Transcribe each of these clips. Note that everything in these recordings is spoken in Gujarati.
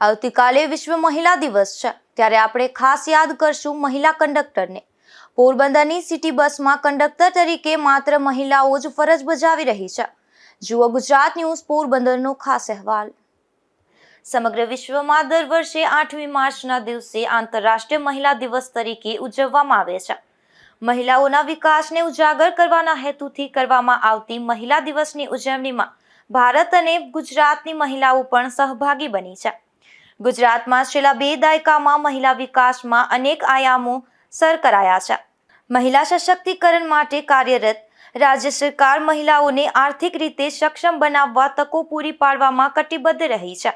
આવતીકાલે વિશ્વ મહિલા દિવસ છે. ત્યારે આપણે ખાસ યાદ કરશું મહિલા કંડક્ટરને. પોરબંદરની સિટી બસમાં કંડક્ટર તરીકે માત્ર મહિલાઓ જ ફરજ બજાવી રહી છે. જુઓ ગુજરાત ન્યૂઝ પોરબંદરનો ખાસ અહેવાલ. સમગ્ર વિશ્વમાં દર વર્ષે આઠમી માર્ચના દિવસે આંતરરાષ્ટ્રીય મહિલા દિવસ તરીકે ઉજવવામાં આવે છે. મહિલાઓના વિકાસને ઉજાગર કરવાના હેતુથી કરવામાં આવતી મહિલા દિવસની ઉજવણીમાં ભારત અને ગુજરાતની મહિલાઓ પણ સહભાગી બની છે. ગુજરાતમાં છેલ્લા બે દાયકામાં મહિલા વિકાસમાં અનેક આયામો સર કરાયા છે. મહિલા સશક્તિકરણ માટે કાર્યરત રાજ્ય સરકાર મહિલાઓને આર્થિક રીતે સક્ષમ બનાવવા તકો પૂરી પાડવામાં કટિબદ્ધ રહી છે.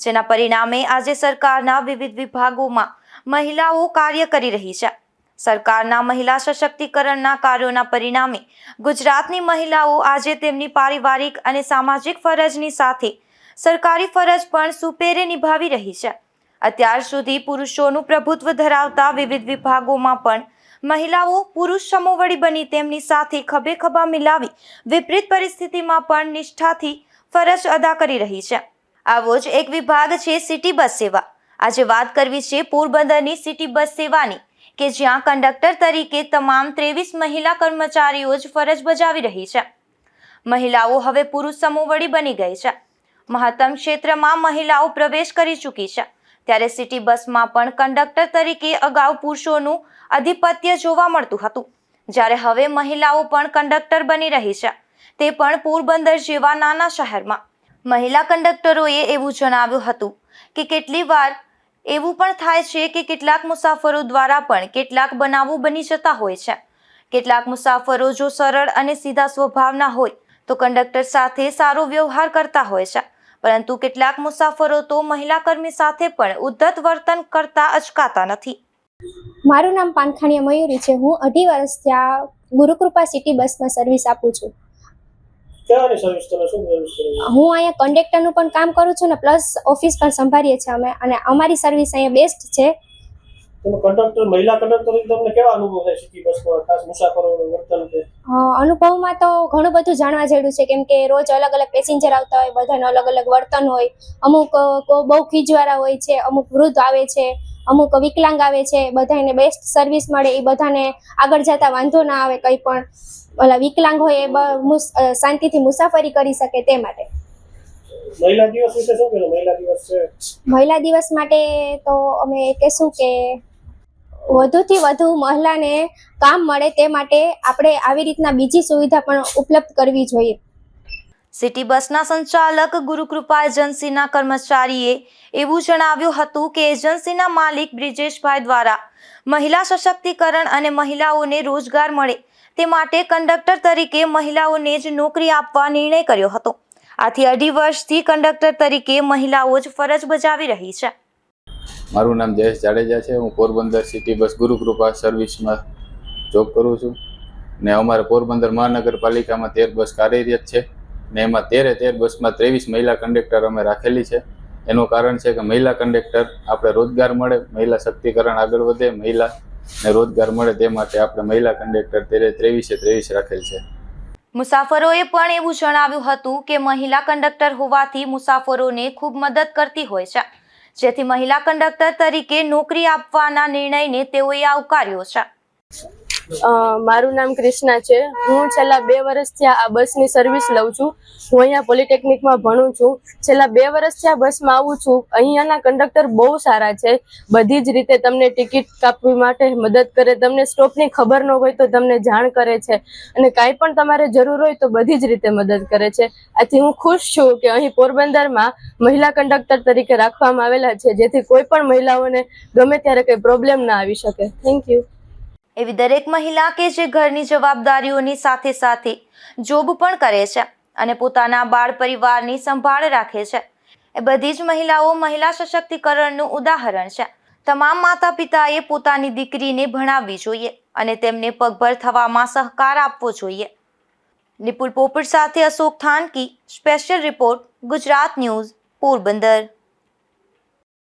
જેના પરિણામે આજે સરકારના વિવિધ વિભાગોમાં મહિલાઓ કાર્ય કરી રહી છે. સરકારના મહિલા સશક્તિકરણના કાર્યોના પરિણામે ગુજરાતની મહિલાઓ આજે તેમની પારિવારિક અને સામાજિક ફરજની સાથે સરકારી ફરજ પણ સુપેરે નિભાવી રહી છે. અત્યાર સુધી પુરુષોનું પ્રભુત્વ ધરાવતા વિવિધ વિભાગોમાં પણ મહિલાઓ પુરુષ સમોવડી બની તેમની સાથે ખભે ખભા મિલાવી વિપરીત પરિસ્થિતિમાં પણ નિષ્ઠાથી ફરજ અદા કરી રહી છે. આવો જ એક વિભાગ છે સિટી બસ સેવા. આજે વાત કરવી છે પોરબંદરની સિટી બસ સેવાની, કે જ્યાં કંડક્ટર તરીકે તમામ ત્રેવીસ મહિલા કર્મચારીઓ જ ફરજ બજાવી રહી છે. મહિલાઓ હવે પુરુષ સમૂહવડી બની ગઈ છે. મહત્તમ ક્ષેત્રમાં મહિલાઓ પ્રવેશ કરી ચૂકી છે. ત્યારે સિટી બસમાં પણ કંડક્ટર તરીકે અગાઉ પુરુષોનું આધિપત્ય જોવા મળતું હતું. જ્યારે હવે મહિલાઓ પણ કંડક્ટર બની રહી છે. તે પણ પોરબંદર જેવા નાના શહેરમાં. મહિલા કંડક્ટરોએ એવું જણાવ્યું હતું કે કેટલી વાર એવું પણ થાય છે કે કેટલાક મુસાફરો દ્વારા પણ કેટલાક બનાવો બની જતા હોય છે. કેટલાક મુસાફરો જો સરળ અને સીધા સ્વભાવના હોય, તો કંડક્ટર સાથે સારો વ્યવહાર કરતા હોય છે. પરંતુ કેટલાક મુસાફરો તો મહિલા કર્મી સાથે પણ ઉદ્ધત વર્તન કરતા અચકાતા નથી. મારું નામ પાનખાણીયા મયુરી છે. હું અઢી વર્ષ ત્યાં ગુરુકૃપા સિટી બસમાં સર્વિસ આપું છું. હું અહીંયા કંડક્ટરનું પણ કામ કરું છું ને પ્લસ ઓફિસ પણ સંભાળીએ છીએ અમે. અને અમારી સર્વિસ અહીંયા બેસ્ટ છે. તમે કંડક્ટર મહિલા કંડક્ટર તમને કેવા અનુભવ થાય સિટી બસમાં ખાસ મુસાફરોનું વર્તન કે? અનુભવમાં તો ઘણું બધું જાણવા જેવું છે કેમ કે રોજ અલગ અલગ પેસેન્જર આવતા હોય બધાનું અલગ અલગ વર્તન હોય. અમુક બહુ ખીજવાળા હોય છે અમુક વૃદ્ધ આવે છે અમુક વિકલાંગ આવે છે બધાને બેસ્ટ સર્વિસ મળે એ બધાને આગળ જતા વાંધો ના આવે કંઈ પણ. ઓલા વિકલાંગ હોય એ શાંતિથી મુસાફરી કરી શકે તે માટે. મહિલા દિવસ વિશે શું કહેવું મહિલા દિવસ છે. મહિલા દિવસ માટે તો અમે કહેશું કે વધુથી વધુ મહિલાને કામ મળે તે માટે આપણે આવી રીતના બીજી સુવિધા પણ ઉપલબ્ધ કરવી જોઈએ. સિટી બસના સંચાલક ગુરુકૃપા એજન્સીના કર્મચારીએ એવું જણાવ્યું હતું કે એજન્સીના માલિક બ્રિજેશભાઈ દ્વારા મહિલા સશક્તિકરણ અને મહિલાઓને રોજગાર મળે તે માટે કંડક્ટર તરીકે મહિલાઓને જ નોકરી આપવા નિર્ણય કર્યો હતો. આથી અઢી વર્ષથી કંડક્ટર તરીકે મહિલાઓ જ ફરજ બજાવી રહી છે. મારું નામ જયેશ જાડેજા છે. હું પોરબંદર સિટી બસ ગુરુકૃપા સર્વિસમાં જોબ કરું છું. ને અમારે પોરબંદર મહાનગરપાલિકામાં તેર બસ કાર્યરત છે. ને એમાં તેરે તેર બસમાં ત્રેવીસ મહિલા કંડક્ટર અમે રાખેલી છે. એનું કારણ છે કે મહિલા કંડક્ટર આપણે રોજગાર મળે, મહિલા શક્તિકરણ આગળ વધે, મહિલા ને રોજગાર મળે તે માટે આપણે મહિલા કંડક્ટર તેરે ત્રેવીસે ત્રેવીસ રાખેલ છે. મુસાફરોએ પણ એવું જણાવ્યું હતું કે મહિલા કંડક્ટર હોવાથી મુસાફરોને ખૂબ મદદ કરતી હોય છે. જેથી મહિલા કંડક્ટર તરીકે નોકરી આપવાના નિર્ણયને તેઓએ આવકાર્યો છે. મારું નામ ક્રિષ્ના છે. હું છેલ્લા બે વર્ષથી આ બસની સર્વિસ લઉં છું. હું અહીંયા પોલિટેકનિકમાં ભણું છું. છેલ્લા બે વર્ષથી આ બસમાં આવું છું. અહીંયાના કંડક્ટર બહુ સારા છે. બધી જ રીતે તમને ટિકિટ કાપવી માટે મદદ કરે. તમને સ્ટોપની ખબર ન હોય તો તમને જાણ કરે છે. અને કાંઈ પણ તમારે જરૂર હોય તો બધી જ રીતે મદદ કરે છે. આથી હું ખુશ છું કે અહીં પોરબંદરમાં મહિલા કંડક્ટર તરીકે રાખવામાં આવેલા છે. જેથી કોઈ પણ મહિલાઓને ગમે ત્યારે કંઈ પ્રોબ્લેમ ના આવી શકે. થેન્ક યુ એવી દરેક મહિલા કે જે ઘરની જવાબદારીઓની સાથે સાથે જોબ પણ કરે છે અને પોતાના બાળ પરિવારની સંભાળ રાખે છે. એ બધી જ મહિલાઓ મહિલા સશક્તિકરણનું ઉદાહરણ છે. તમામ માતા પિતાએ પોતાની દીકરીને ભણાવવી જોઈએ અને તેમને પગભર થવામાં સહકાર આપવો જોઈએ. નિપુલ પોપટ સાથે Ashok Thanki, special report, Gujarat news, Porbandar.